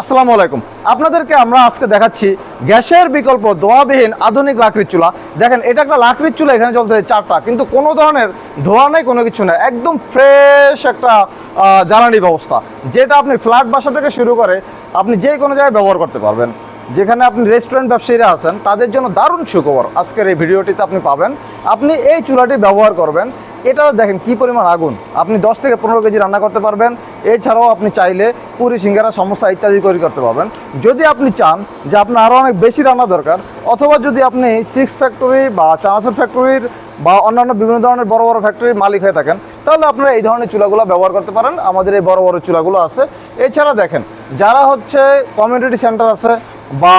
আসসালামু আলাইকুম। আপনাদেরকে আমরা আজকে দেখাচ্ছি গ্যাসের বিকল্প ধোয়াবিহীন আধুনিক লাকড়ির চুলা। দেখেন, এটা একটা লাকড়ির চুলা, এখানে চলতে চারটা। কিন্তু কোনো ধরনের ধোয়া নেই, কোনো কিছু নেই। একদম ফ্রেশ একটা জ্বালানি ব্যবস্থা। যেটা আপনি ফ্ল্যাট বাসা থেকে শুরু করে আপনি যে কোনো জায়গায় ব্যবহার করতে পারবেন। যেখানে আপনি রেস্টুরেন্ট ব্যবসায়ীরা আছেন, তাদের জন্য দারুণ সুখবর আজকের এই ভিডিওটিতে আপনি পাবেন। আপনি এই চুলাটি ব্যবহার করবেন। এটা দেখেন কি পরিমাণ আগুন। আপনি দশ থেকে পনেরো কেজি রান্না করতে পারবেন। এছাড়াও আপনি চাইলে পুরি, সিঙ্গারা সমস্যা ইত্যাদি তৈরি করতে পারবেন। যদি আপনি চান যে আপনার আরও অনেক বেশি রান্না দরকার, অথবা যদি আপনি সিক্স ফ্যাক্টরি বা চানাচুর ফ্যাক্টরির বা অন্যান্য বিভিন্ন ধরনের বড় বড় ফ্যাক্টরির মালিক হয়ে থাকেন, তাহলে আপনারা এই ধরনের চুলাগুলো ব্যবহার করতে পারেন। আমাদের এই বড় বড় চুলাগুলো আছে। এছাড়া দেখেন, যারা হচ্ছে কমিউনিটি সেন্টার আছে বা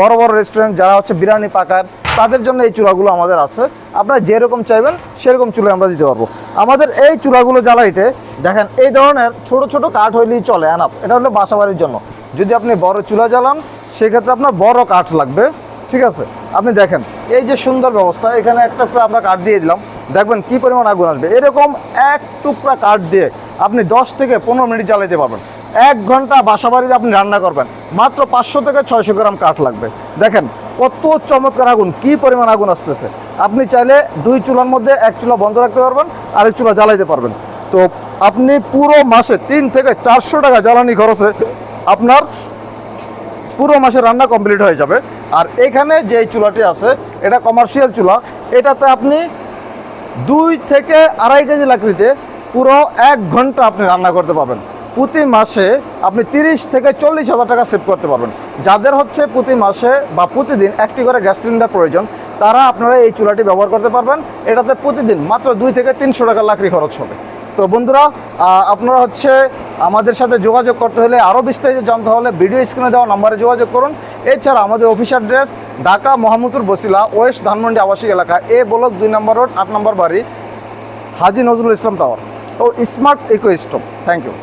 বড় বড় রেস্টুরেন্ট যারা হচ্ছে বিরিয়ানি পাকার তাদের জন্য এই চুলাগুলো আমাদের আছে। আপনারা যেরকম চাইবেন সেরকম চুলা আমরা দিতে পারব। আমাদের এই চুলাগুলো জ্বালাইতে, দেখেন, এই ধরনের ছোট ছোট কাঠ হইলেই চলে, আনাপ। এটা হলো বাসাবাড়ির জন্য। যদি আপনি বড় চুলা জ্বালান, সেক্ষেত্রে আপনার বড় কাঠ লাগবে। ঠিক আছে? আপনি দেখেন, এই যে সুন্দর ব্যবস্থা, এখানে একটা আমরা কাঠ দিয়ে দিলাম। দেখবেন কি পরিমাণ আগুন আসবে। এরকম এক টুকরা কাঠ দিয়ে আপনি দশ থেকে পনেরো মিনিট জ্বালাইতে পারবেন। এক ঘণ্টা বাসাবাড়িতে আপনি রান্না করবেন। মাত্র পাঁচশো থেকে ছয়শো গ্রাম কাঠ লাগবে। দেখেন কত চমৎকার আগুন, কি পরিমাণ আগুন আসতেছে। আপনি চাইলে দুই চুলার মধ্যে এক চুলা বন্ধ রাখতে পারবেন, আরেক চুলা জ্বালাইতে পারবেন। তো আপনি পুরো মাসে তিন থেকে চারশো টাকা জ্বালানি খরচে আপনার পুরো মাসে রান্না কমপ্লিট হয়ে যাবে। আর এখানে যে চুলাটি আছে, এটা কমার্শিয়াল চুলা। এটাতে আপনি দুই থেকে আড়াই কেজি লাকড়িতে পুরো এক ঘণ্টা আপনি রান্না করতে পারবেন। প্রতি মাসে আপনি তিরিশ থেকে চল্লিশ হাজার টাকা সেভ করতে পারবেন। যাদের হচ্ছে প্রতি মাসে বা প্রতিদিন একটি করে গ্যাস সিলিন্ডার প্রয়োজন, তারা আপনারা এই চুলাটি ব্যবহার করতে পারবেন। এটাতে প্রতিদিন মাত্র দুই থেকে তিনশো টাকা লাকড়ি খরচ হবে। তো বন্ধুরা আপনারা হচ্ছে আমাদের সাথে যোগাযোগ করতে হলে আরও বিস্তারিত জানতে হলে ভিডিও স্ক্রিনে দেওয়া নাম্বারে যোগাযোগ করুন। এছাড়া আমাদের office address Dhaka Mohammadpur Basila, west Dhanmondi আবাসিক এলাকা, এ ব্লক দুই নম্বর রোড, আট নম্বর বাড়ি, Haji Nazrul Islam tower. O smart eco stop thank you.